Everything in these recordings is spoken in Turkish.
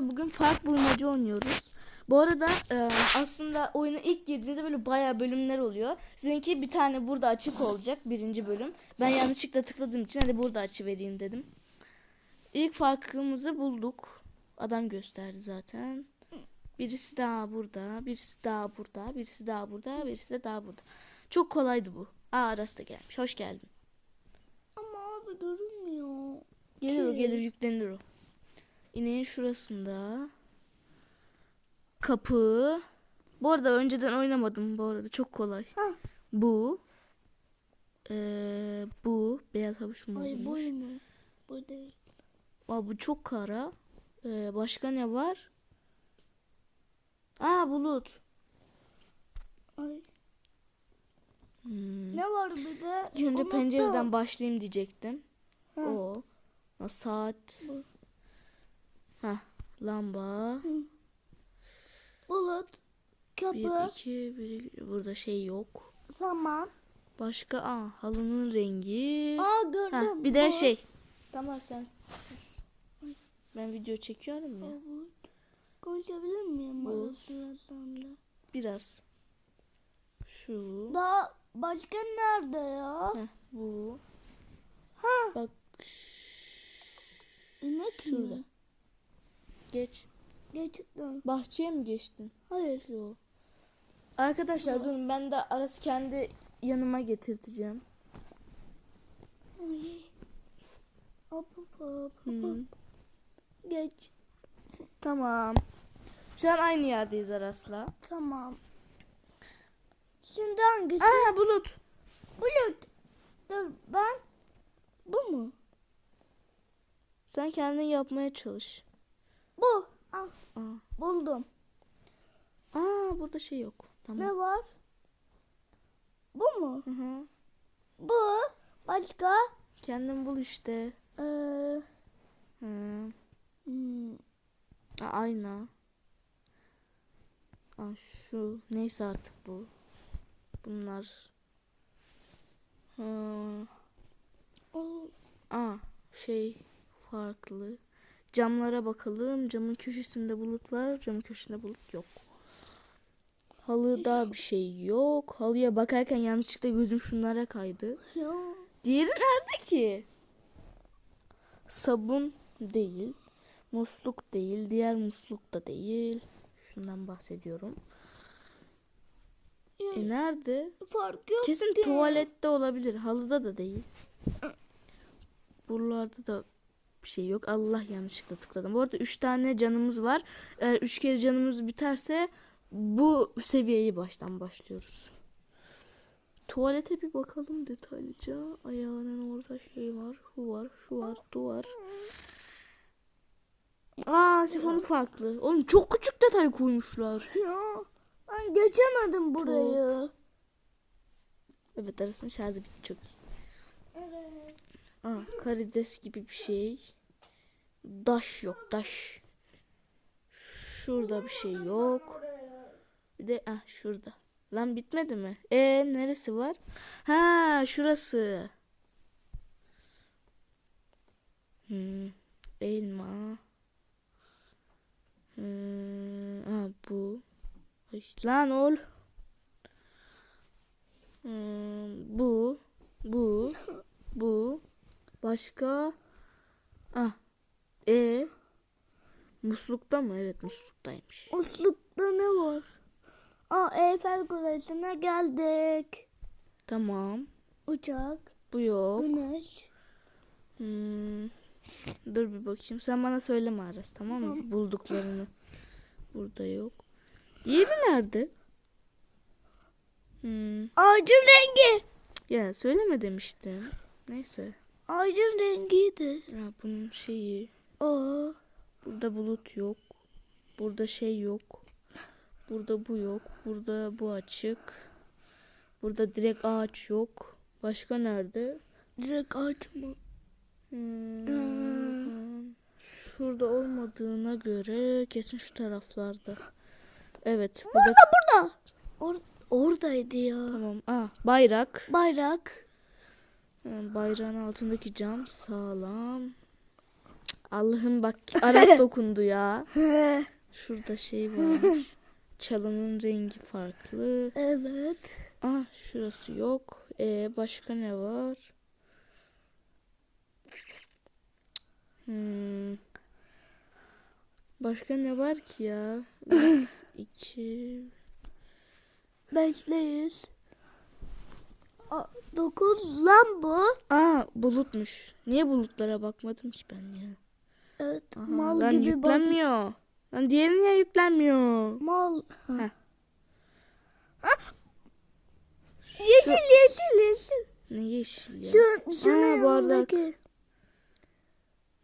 Bugün fark bulmaca oynuyoruz. Bu arada e, aslında oyuna ilk girdiğinizde böyle bayağı bölümler oluyor. Sizinki bir tane burada açık olacak birinci bölüm. Ben yanlışlıkla tıkladığım için hadi burada açı vereyim dedim. İlk farkımızı bulduk. Adam gösterdi zaten. Birisi daha burada, birisi daha burada, birisi daha burada, birisi de daha burada. Çok kolaydı bu. Aa Aras da gelmiş. Hoş geldin. Ama abi görünmüyor. Gelir o gelir yüklenir o. İneğin şurasında. Kapı. Bu arada önceden oynamadım bu arada çok kolay. Hah. Bu. Ee, bu. Beyaz havuç mu Ay boy mu? Bu değil. Aa, bu çok kara. Ee, başka ne var? Aa bulut. Ay. Hmm. Ne var bir de? Önce Unuttum. pencereden başlayayım diyecektim. Ha. O. Ha, saat. Bu. Ha, lamba. Bulut. Kapı. Bir, iki, bir, burada şey yok. Zaman. Başka aa halının rengi. Aa gördüm. Ha, bir de Bu. şey. Tamam sen. Ben video çekiyorum ya. Bulut. Konuşabilir miyim Bu. bu sırasında? Biraz. Şu. Daha başka nerede ya? Heh, bu. Ha. Bak. İnek Şurada. mi? Geç. Gerçekten. Bahçeye mi geçtin? Hayır. Yok. Arkadaşlar durun ben de arası kendi yanıma getirteceğim. Ay. Hop hop hop. Geç. Tamam. Şu an aynı yerdeyiz Aras'la. Tamam. Şimdi hangisi? Aa bulut. Bulut. Dur ben. Bu mu? Sen kendin yapmaya çalış. Buldum. Aa burada şey yok. Tamam. Ne var? Bu mu? Hı hı. Bu. Başka? Kendin bul işte. Ee, Hı. hmm, ayna. Aa, şu neyse artık bu. Bunlar. O- Aa şey farklı. Camlara bakalım. Camın köşesinde bulut var. Camın köşesinde bulut yok. Halıda bir şey yok. Halıya bakarken yanlışlıkla gözüm şunlara kaydı. ya. Diğeri nerede ki? Sabun değil. Musluk değil. Diğer musluk da değil. Şundan bahsediyorum. Ya, E nerede? fark yok Kesin ki. tuvalette olabilir. Halıda da değil. Buralarda da bir şey yok. Allah yanlışlıkla tıkladım. Bu arada 3 tane canımız var. Eğer 3 kere canımız biterse bu seviyeyi baştan başlıyoruz. Tuvalete bir bakalım detaylıca. Ayağının orada şey var. Şu var. Şu var. Duvar. Aa sifonu farklı. Oğlum çok küçük detay koymuşlar. Ya. Ben geçemedim burayı. Evet arasının şarjı bitti çok iyi. Aa, karides gibi bir şey. Daş yok, daş. Şurada bir şey yok. Bir de ah şurada. Lan bitmedi mi? E neresi var? Ha şurası. Hmm, elma. Hmm, ha bu. Lan ol. Hmm. Bu. Bu. Başka? Ah. E. Muslukta mı? Evet musluktaymış. Uslukta ne var? Aa Eyfel Kulesi'ne geldik. Tamam. Uçak, Bu yok. güneş. Hmm. Dur bir bakayım. Sen bana söyleme Aras tamam mı? Bulduklarını. Burada yok. Diğeri nerede? Hmm. Ağacın rengi. Ya söyleme demiştim. Neyse. Ağacın rengiydi. Ya bunun şeyi. Aa. Burada bulut yok. Burada şey yok. Burada bu yok. Burada bu açık. Burada direkt ağaç yok. Başka nerede? Direkt ağaç mı? Hmm. Şurada olmadığına göre kesin şu taraflarda. Evet. Burada Burada. Or oradaydı ya. tamam. Aa, bayrak. Bayrak. Bayrağın altındaki cam sağlam. Allah'ım bak araç dokundu ya. Şurada şey var. Çalının rengi farklı. Evet. Ah şurası yok. Ee, başka ne var? Hmm. Başka ne var ki ya? İki. Bekleyin. 9 lan bu. Aa bulutmuş. Niye bulutlara bakmadım ki ben ya? Evet Aha, mal lan gibi yüklenmiyor. Bak. Lan diğeri niye yüklenmiyor? Mal. Heh. Yeşil yeşil yeşil. Ne yeşil ya? Şu, şu Aa, bu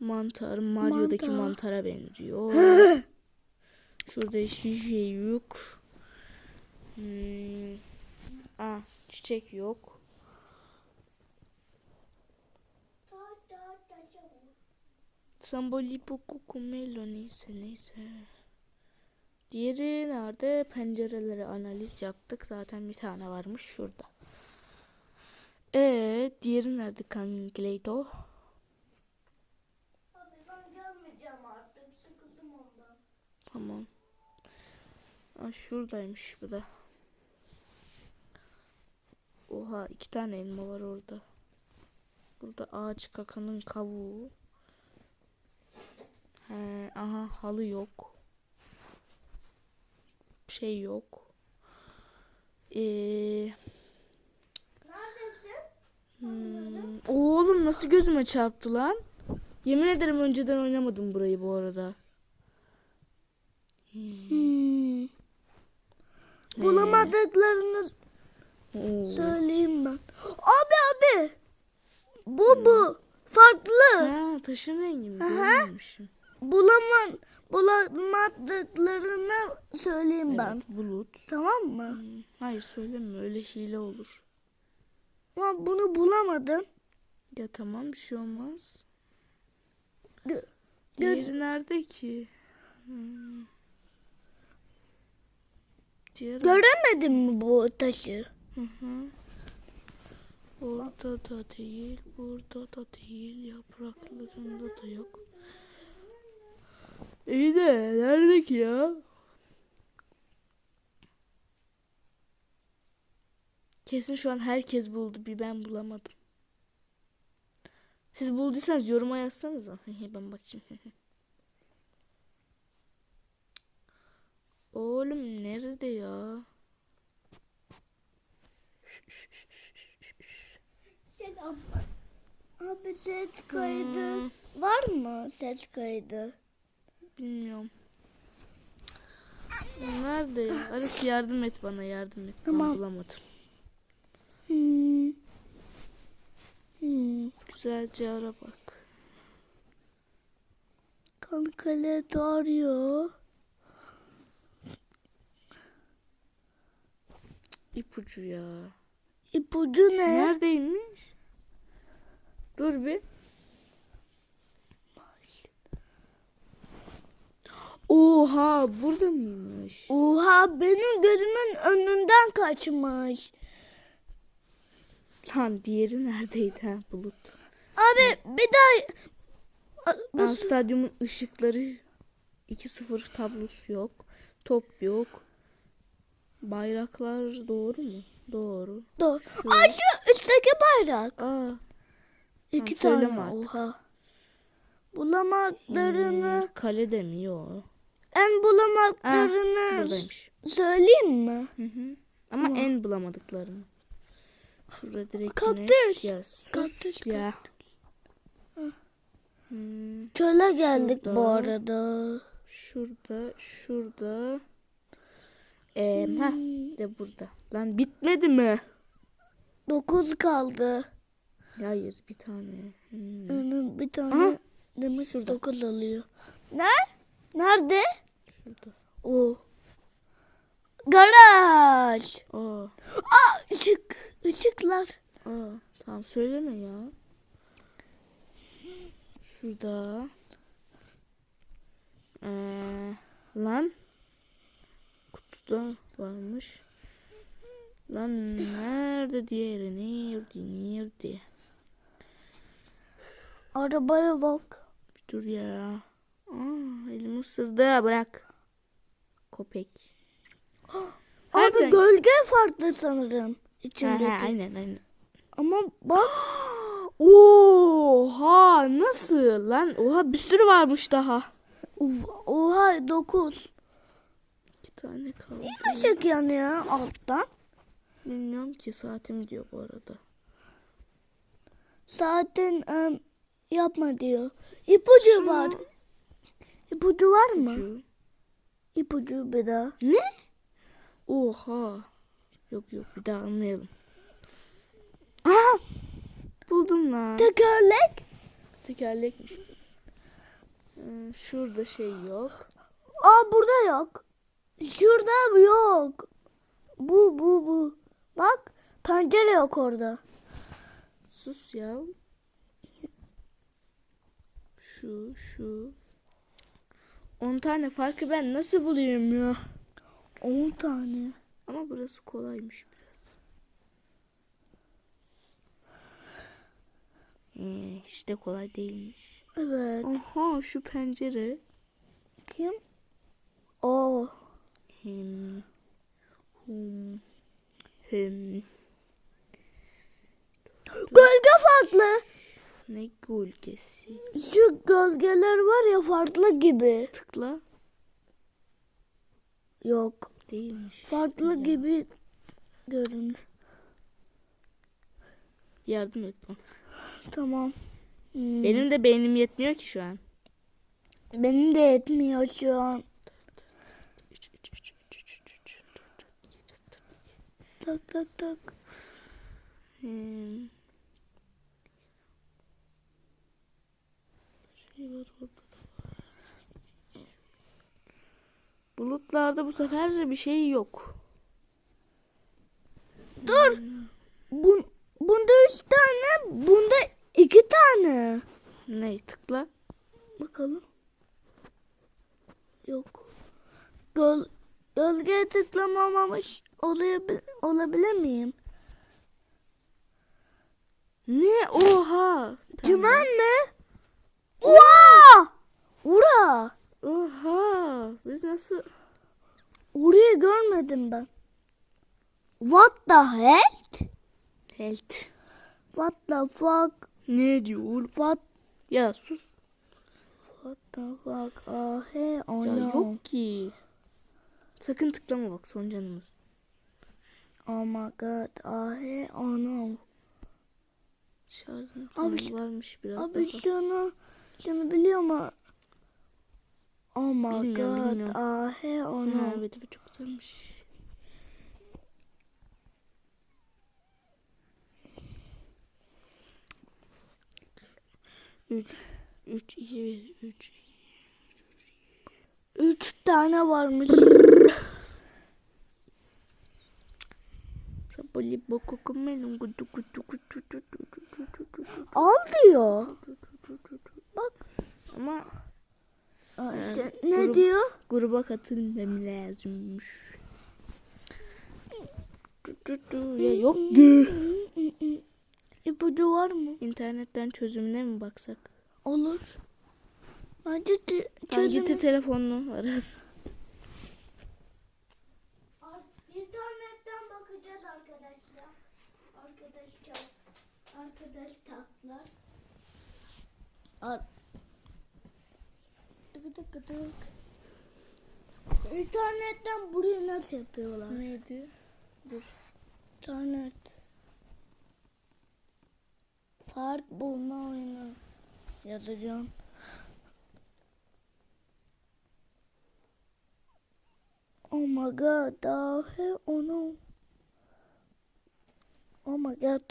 mantar Mario'daki mantar. mantara benziyor. Şurada şişe yok. Hmm. Aa, çiçek yok. Samboli poco kumelo neyse neyse. Diğeri nerede? Pencereleri analiz yaptık. Zaten bir tane varmış şurada. Ee, diğeri nerede Kangleyto? Abi ben gelmeyeceğim artık. Sıkıldım ondan. Tamam. Aa, şuradaymış bu da. Oha iki tane elma var orada. Burada ağaç kakanın kavuğu. He, aha halı yok. Şey yok. Ee, Neredesin? hmm, oğlum nasıl gözüme çarptı lan? Yemin ederim önceden oynamadım burayı bu arada. Hmm. He. Bulamadıklarını Oo. söyleyeyim ben. Abi abi. Bu bu. Farklı. Ha, taşın rengi mi? Görmemişim. Bulaman, bulamadıklarını söyleyeyim ben. Evet, bulut. Tamam mı? Hmm, Hayır söyleme öyle hile olur. Ama bunu bulamadın. Ya tamam bir şey olmaz. Gö- Diğeri nerede ki? Hmm. Göremedin mi bu taşı? Hı hı. Orada da değil, burada da değil, yapraklarında da yok. İyi de nerede ki ya? Kesin şu an herkes buldu, bir ben bulamadım. Siz bulduysanız yoruma yazsanıza. ben bakayım. Oğlum nerede ya? Selam. Abi ses kaydı. Var mı ses kaydı? Bilmiyorum. Nerede ya? Yardım et bana yardım et. Ben Tamam. bulamadım. Hmm. Hmm. Güzelce ara bak. Kankale doğruyor. İpucu ya. İpucu ne? Neredeymiş? Dur bir. Oha burada mıymış? Oha benim gözümün önünden kaçmış. Lan diğeri neredeydi ha bulut? Abi bir daha Aa, stadyumun ışıkları 2-0 tablosu yok. Top yok. Bayraklar doğru mu? Doğru. dur. Ay şu üstteki bayrak. Aa, İki Ha, tane. artık. Oha. Bulamaklarını hmm, kalede mi? Yok. En bulamaklarını Buradaymış. söyleyeyim mi? Hı hı. Ama en bulamadıklarını. Şurada direkt Kaktüs. Ya sus Kaktüs, ya. Hmm, Çöle geldik bu Şurada. arada. şurada, şurada. Ee, heh, Hmm. de burada. Lan bitmedi mi? Dokuz kaldı. Hayır bir tane. Hmm. Yani bir tane Aha. demek Şurada. dokuz alıyor. Ne? Nerede? Şurada. O. Garaj. Aa, Aa ışık. Işıklar. aa, tamam söyleme ya. Şurada. Ee, lan. Kutuda varmış. Lan nerede diğeri? Nerede? Nerede? Arabaya bak. Bir dur ya. Aa, elimi ısırdı bırak. Köpek. Abi Harbiden- gölge farklı sanırım. İçindeki. ha, aynen aynen. Ama bak Oha nasıl lan? Oha bir sürü varmış daha. Oha 9. İki tane kaldı. Işık yanıyor alttan. Bilmiyorum ki saatim diyor bu arada. Zaten em, yapma diyor. İpucu Şunu- var. İpucu var mı? Şu- İpucu bir daha. Ne? Oha. Yok yok bir daha anlayalım. Aha! Buldum lan. Tekerlek. Tekerlekmiş. Hmm, şurada şey yok. Aa burada yok. Şurada yok. Bu bu bu. Bak pencere yok orada. Sus ya. Şu şu. 10 tane farkı ben nasıl bulayım ya? 10 tane. Ama burası kolaymış biraz. Ee, hiç de kolay değilmiş. Evet. Aha şu pencere. Kim? Oo. Hem. Hum. Hem. Gölge farklı. Ne gölgesi. Şu gölgeler var ya farklı gibi. Tıkla. Yok. Değilmiş. Farklı gibi görünür. Yardım et bana. Tamam. Hmm. Benim de beynim yetmiyor ki şu an. Benim de yetmiyor şu an. Tak tak tak. Hmm. Var orada da var. Bulutlarda bu sefer bir şey yok. Dur. Bun, bunda üç tane, bunda iki tane. Ne tıkla? Bakalım. Yok. Göl, gölgeye tıklamamamış olabil, olabilir miyim? Ne? Oha. Cümen mi? Oha! Ura! Oha. Biz nasıl? Orayı görmedim ben. What the heck? Helt. What the fuck? Ne diyor? What, Ya sus. what the fuck? Ah, hey, oh Ya no. yok ki. Sakın tıklama bak son canımız. Oh my god. Ah, hey, oh no. Dışarıda Abi- varmış biraz Abi daha. şunu, şunu biliyor mu? Oh my Bilmiyorum, god. bilmiyorum. Ah, hey, oh no. Ha, evet evet çok güzelmiş. Üç, üç, iki, bir, üç. Üç tane varmış. Sabali boku kumelun kutu kutu kutu kutu kutu kutu kutu. Al diyor. Bak. Ama Aa, Ee, ne grup- diyor? gruba katılmam lazımmış. Ya yok ki. İpucu var mı? İnternetten çözümüne mi baksak? Olur. Hadi de- Tamam çözüm- getir telefonunu arası. İnternetten bakacağız arkadaşlar. Arkadaşlar. Arkadaşlar. Ar tık. İnternetten burayı nasıl yapıyorlar? Neydi? Dur. İnternet. Fark bulma oyunu. Yazacağım. Oh my god, oh no. Oh my god.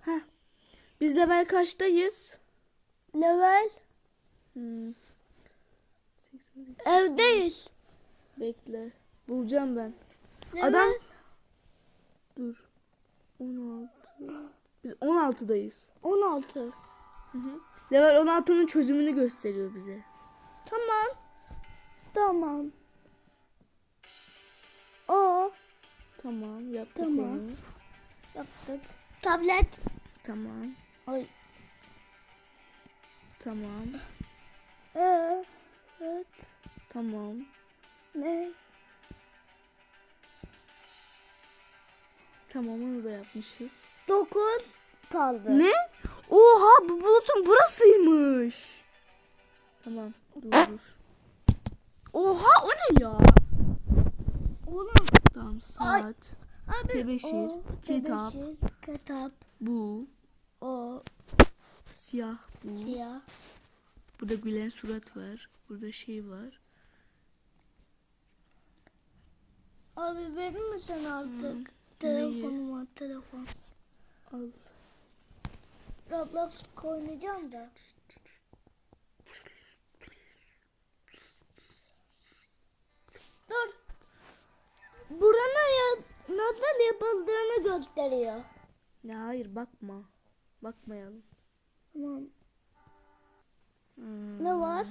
Heh. Biz level kaçtayız? Level Hmm. evdeyiz. Bekle. Bulacağım ben. Level Adam. Dur. 16. Biz 16'dayız. 16. Hı hı. Level 16'nın çözümünü gösteriyor bize. Tamam. Tamam. O Tamam yaptık Tamam. onu. Yaptık. Tablet. Tamam. Ay. Tamam. Ee, evet. Tamam. Ne? Tamam onu da yapmışız. Dokuz kaldı. Ne? Oha bu bulutun burasıymış. Tamam dur dur. Oha o ne ya? Oğlum. Tamam saat. Abi. Tebeşir, o, kitap. Tebeşir, kitap. Bu. O. Siyah bu. Siyah. Burada gülen surat var. Burada şey var. Abi verir misin artık? Telefonuma telefon. Al. Roblox oynayacağım da. Dur. Buranın yaz nasıl yapıldığını gösteriyor. Ya hayır bakma. Bakmayalım. Tamam. Hmm. Ne var?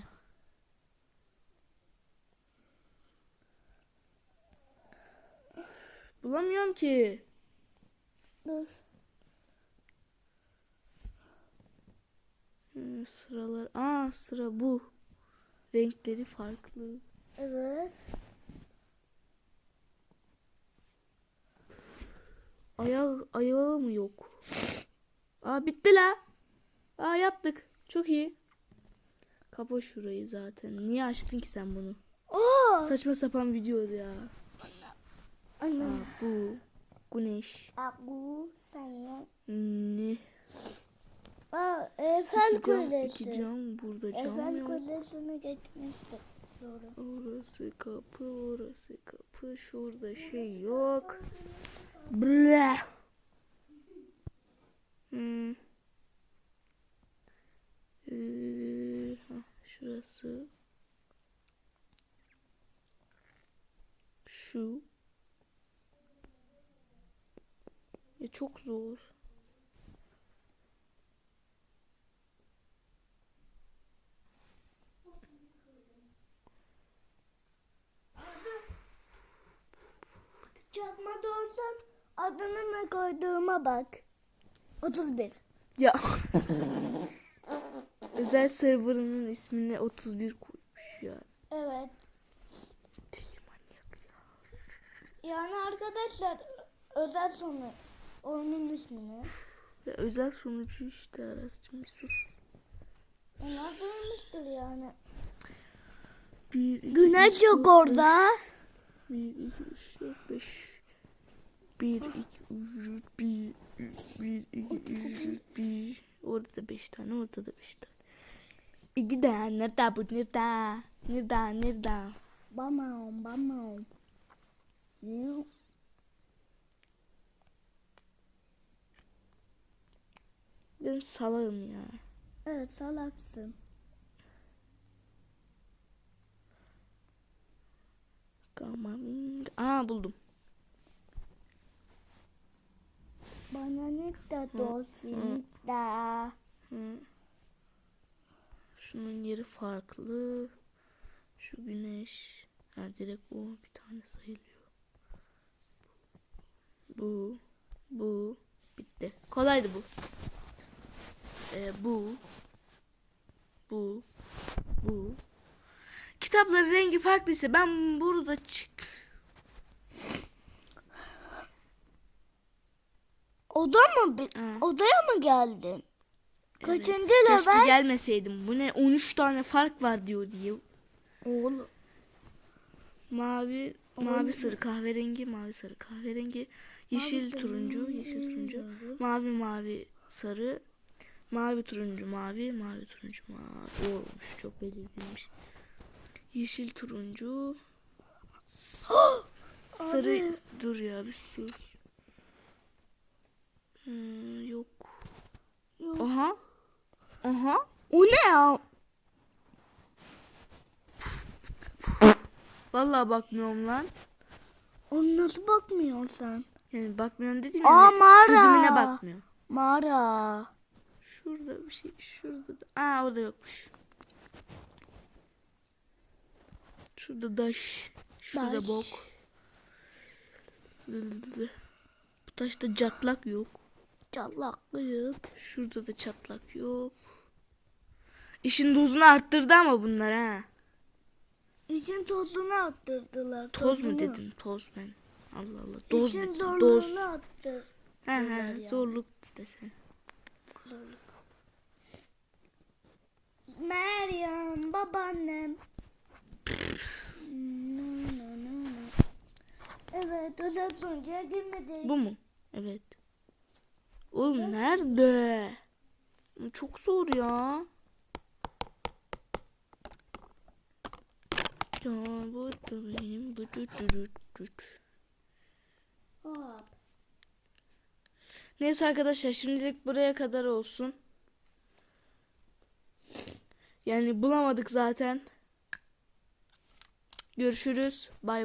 Bulamıyorum ki. Dur. Hmm, sıralar. Aa sıra bu. Renkleri farklı. Evet. Ayağı, ayağı mı yok? Aa bitti la. Aa yaptık. Çok iyi. Kapa şurayı zaten. Niye açtın ki sen bunu? Oo. Saçma sapan videoydu ya. Anne. Bu. Güneş. Bu sen Ne? Aa, Eiffel İki cam, Kulesi. iki cam. Burada cam Eiffel yok. Kulesi'ne geçmiştik. Doğru. Orası kapı, orası kapı. Şurada şey yok. Ble. Hmm. Ee, hah, şurası. Şu. Ya çok zor. Çakma doğursan adını ne koyduğuma bak. 31. Ya. Özel serverının ismini 31 koymuş ya. Evet. Deli manyak ya. Yani arkadaşlar özel sonu oyunun ismini. Ya özel sunucu işte Aras'cığım bir sus. Onlar duymuştur yani. 1, 2, Güneş yok orada. 1, 2, 3, 4, 5. 1, 2, 3, 1, 1, 2, 3, 1. Orada da 5 tane, orada da 5 tane. İki de nerede bu nerede? Nerede nerede? Bamam bamam. Ne? Ben salağım ya. Evet salaksın. Gamaming. Aa buldum. Bana ne de. Hı. Şunun yeri farklı. Şu güneş. Ha direkt o bir tane sayılıyor. Bu. Bu. Bitti. Kolaydı bu. Ee, bu. Bu. Bu. Kitapların rengi farklıysa ben burada çık. Oda mı? Ha. Odaya mı geldin? Kaçıncı Evet, Keşke level? gelmeseydim. Bu ne? 13 tane fark var diyor diye. Oğlum. Mavi, mavi sarı kahverengi, mavi sarı kahverengi, yeşil sarı, turuncu, yeşil turuncu, mavi mavi sarı, mavi turuncu mavi, mavi turuncu mavi. Olmuş çok belirginmiş. Yeşil turuncu, sarı dur ya bir sus. Hmm, yok. Yok. Aha. Aha. O ne ya? Vallahi bakmıyorum lan. Onu nasıl bakmıyorsun sen? Yani bakmıyorum dedim Aa, yani mağara. çözümüne bakmıyor. Mağara. Şurada bir şey, şurada da. Aa orada yokmuş. Şurada daş. Şurada Daş. bok. Bu taşta çatlak yok. Çatlaklık. Şurada da çatlak yok. İşin dozunu arttırdı ama bunlar ha. İşin tozunu attırdılar. Toz mu tozunu. dedim? Toz ben. Allah Allah. Doz İşin dedim. zorluğunu Doz. attır. He he. Zorluk istesen. Meryem babaannem. Evet özel sonuca girmedik. Bu mu? Evet. Oğlum nerede? Çok zor ya. Ya bu benim bu. Hop. Neyse arkadaşlar şimdilik buraya kadar olsun. Yani bulamadık zaten. Görüşürüz. Bay